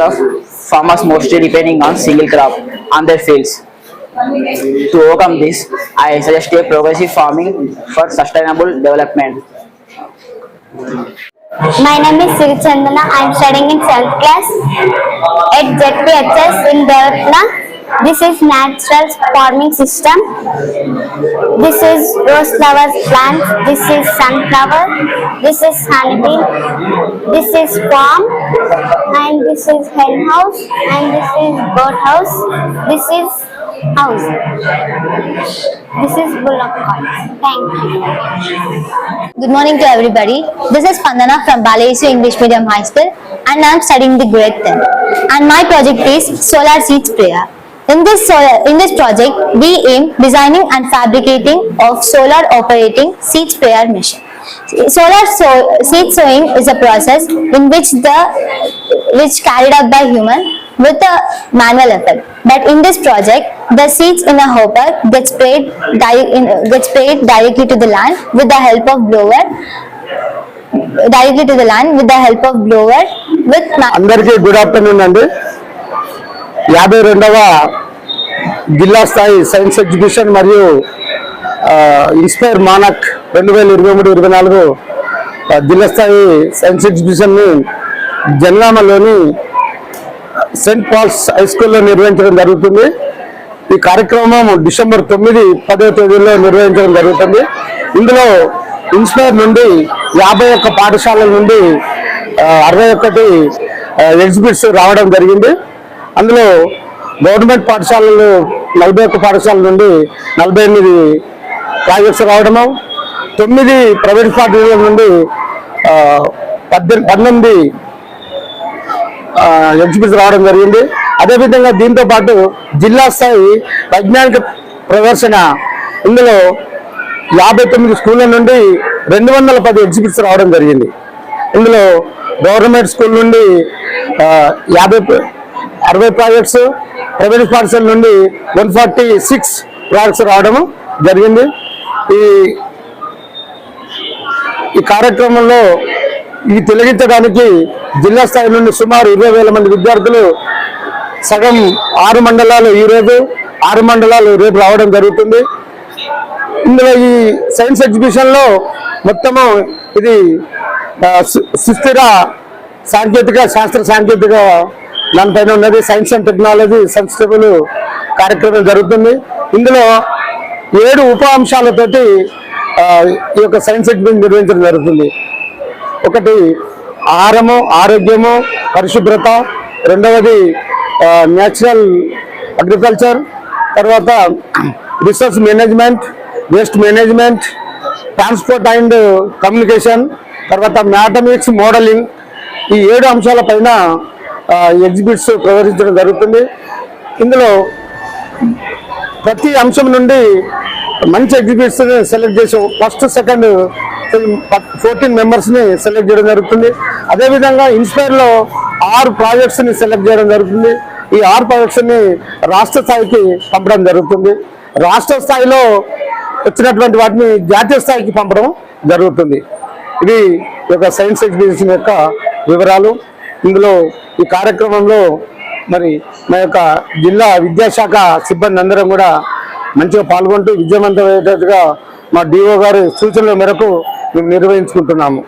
Gracias. Farmers mostly depending on single crop on their fields. To overcome this, I suggest a progressive farming for sustainable development. My name is Siri Chandana. I am studying in 7th class at ZPHS in Devatna. This is natural farming system. This is rose flowers plant. This is sunflower. This is honeybee. This is farm. And this is hen house. And this is goat house. This is house. This is bullock cart. Thank you. Good morning to everybody. This is Pandana from Balayesu English Medium High School and I am studying the grade 10. And my project is solar seed sprayer. In this solar, in this project, we aim designing and fabricating of solar operating seed sprayer machine. Solar so, seed sowing is a process in which the which carried out by human with a manual effort. But in this project, the seeds in a hopper get sprayed, di- in, get sprayed directly to the land with the help of blower directly to the land with the help of blower with ma- అందరికీ good afternoon అండి యాభై రెండవ జిల్లా స్థాయి science exhibition మరియు inspire Manak రెండు వేల ఇరవై మూడు ఇరవై నాలుగు జిల్లా స్థాయి సైన్స్ ఎగ్జిబిషన్ని జనగామలోని సెంట్ పాల్స్ హై స్కూల్లో నిర్వహించడం జరుగుతుంది. ఈ కార్యక్రమం డిసెంబర్ తొమ్మిది పదో తేదీలో నిర్వహించడం జరుగుతుంది. ఇందులో ఇన్స్పైర్ నుండి యాభై ఒక్క పాఠశాలల నుండి అరవై ఒకటి ఎగ్జిబిట్స్ రావడం జరిగింది. అందులో గవర్నమెంట్ పాఠశాలలు నలభై ఒక్క పాఠశాల నుండి నలభై ఎనిమిది ప్రాజెక్ట్స్ రావడము తొమ్మిది ప్రైవేట్ పాఠశాల నుండి పద్దెనిమిది పన్నెండు ఎగ్జిబిట్స్ రావడం జరిగింది. అదేవిధంగా దీంతో పాటు జిల్లా స్థాయి వైజ్ఞానిక ప్రదర్శన ఇందులో యాభై తొమ్మిది స్కూళ్ళ నుండి రెండు వందల పది ఎగ్జిబిట్స్ రావడం జరిగింది. ఇందులో గవర్నమెంట్ స్కూల్ నుండి యాభై అరవై ప్రాజెక్ట్స్ ప్రైవేట్ పాఠశాల నుండి వన్ ఫార్టీ సిక్స్ ప్రాజెక్ట్స్ రావడం జరిగింది. ఈ ఈ కార్యక్రమంలో ఇది తొలగించడానికి జిల్లా స్థాయి నుండి సుమారు ఇరవై వేల మంది విద్యార్థులు సగం ఆరు మండలాలు ఈ రోజు ఆరు మండలాలు రేపు రావడం జరుగుతుంది. ఇందులో ఈ సైన్స్ ఎగ్జిబిషన్లో మొత్తము ఇది సుస్థిర సాంకేతిక శాస్త్ర సాంకేతిక దానిపైన ఉన్నది సైన్స్ అండ్ టెక్నాలజీ సన్స్టబుల్ కార్యక్రమం జరుగుతుంది. ఇందులో ఏడు ఉప అంశాలతోటి ఈ యొక్క సైన్స్ ఎగ్జిబిషన్ నిర్వహించడం జరుగుతుంది. ఒకటి ఆహారము ఆరోగ్యము పరిశుభ్రత రెండవది న్యాచురల్ అగ్రికల్చర్ తర్వాత resource management waste management transport and communication తర్వాత మ్యాథమెటిక్స్ మోడలింగ్. ఈ ఏడు అంశాల పైన ఎగ్జిబిట్స్ ప్రదర్శించడం జరుగుతుంది. ఇందులో ప్రతి అంశం నుండి మంచి ఎగ్జిబిట్స్ సెలెక్ట్ చేసి ఫస్ట్ సెకండ్ ఫోర్టీన్ మెంబర్స్ని సెలెక్ట్ చేయడం జరుగుతుంది. అదేవిధంగా ఇన్స్పైర్లో ఆరు ప్రాజెక్ట్స్ని సెలెక్ట్ చేయడం జరుగుతుంది. ఈ ఆరు ప్రాజెక్ట్స్ని రాష్ట్ర స్థాయికి పంపడం జరుగుతుంది. రాష్ట్ర స్థాయిలో వచ్చినటువంటి వాటిని జాతీయ స్థాయికి పంపడం జరుగుతుంది. ఇది ఒక సైన్స్ ఎగ్జిబిషన్ యొక్క వివరాలు. ఇందులో ఈ కార్యక్రమంలో మరి మా యొక్క జిల్లా విద్యాశాఖ సిబ్బంది అందరం కూడా మంచిగా పాల్గొంటూ విజయవంతమయ్యేటట్టుగా మా డిఓ గారి సూచనల మేరకు మేము నిర్వహించుకుంటున్నాము.